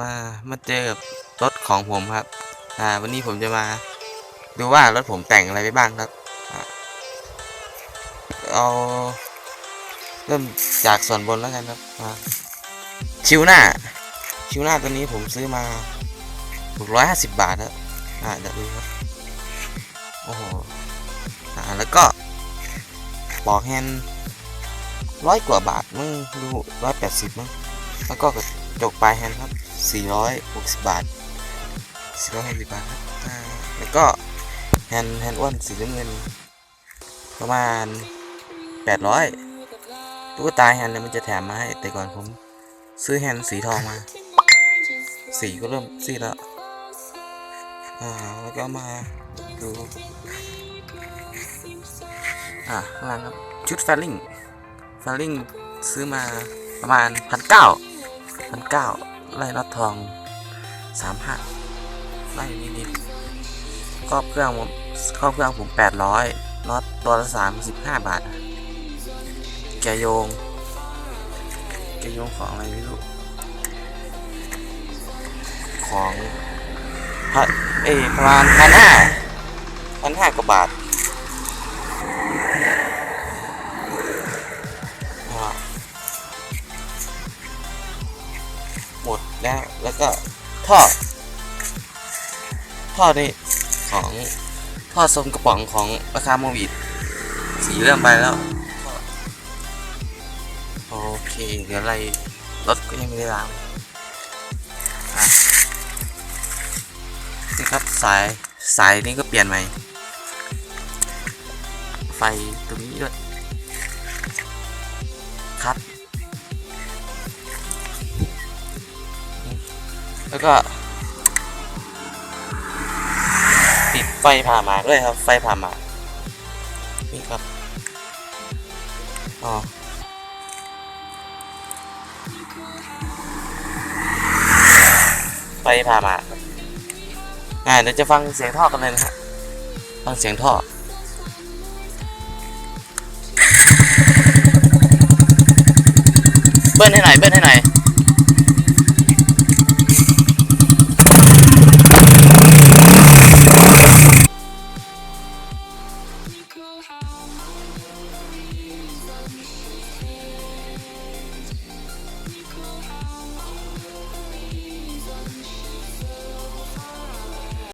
มามาเจอกับรถของผมครับ อ่า วันนี้ผมจะมา ดูว่ารถผมแต่งอะไรไปบ้างครับเอาเริ่มจากส่วนบนแล้วกันครับชิวหน้า ชิวหน้าตัวนี้ผมซื้อมา650 บาทครับอ่าเดี๋ยวดูครับ โอ้โห อ่า แล้วก็ปลอกแฮนด์ร้อยกว่าบาทมึงดูร้อยแปดสิบมั้งแล้วก็กระจกปลายแฮนด์ครับ สี่ร้อยหกสิบบาทสี่ร้อยหกสิบบาทครับแล้วก็แฮนด์แฮนด์อ้วนสีน้ำเงิน ประมาณแปดร้อยตุ๊กตาแฮนด์เนี่ยมันจะแถมมาให้ แต่ก่อนผม ซื้อแฮนด์สีทองมา สีก็เริ่มซีดแล้วอ่าแล้วก็มาดูอ่าข้างล่างครับ ชุดแฟลลิงแฟลลิงซื้อมาประมาณพันเก้าพันเก้า ไล่น็อตทองสามห้าไล่นิดๆครอบเครื่องผมครอบเครื่องผมแปดร้อยน็อตตัวละสามสิบห้าบาทแกโยงแกโยงของอะไรไม่รู้ของพันเอยปราณพันห้าพันห้ากว่าบาท หมดแล้วแล้วก็ท่อท่อนี่ของท่อทรงกระป๋องของราคาโมบิดสีเริ่มไปแล้วโอเคเดี๋ยวอะไรรถก็ยังไม่ได้ล้างนี่ครับสายสายนี้ก็เปลี่ยนใหม่ไฟตรงนี้ด้วยครับ แล้วก็ ติดไฟผ่าหมากด้วยครับ ไฟผ่าหมากนี่ครับอ๋อไฟผ่าหมากอ่าเดี๋ยวจะฟังเสียงท่อกันเลยนะฮะฟังเสียงท่อเบิ้ลให้หน่อยเบิ้ลให้หน่อย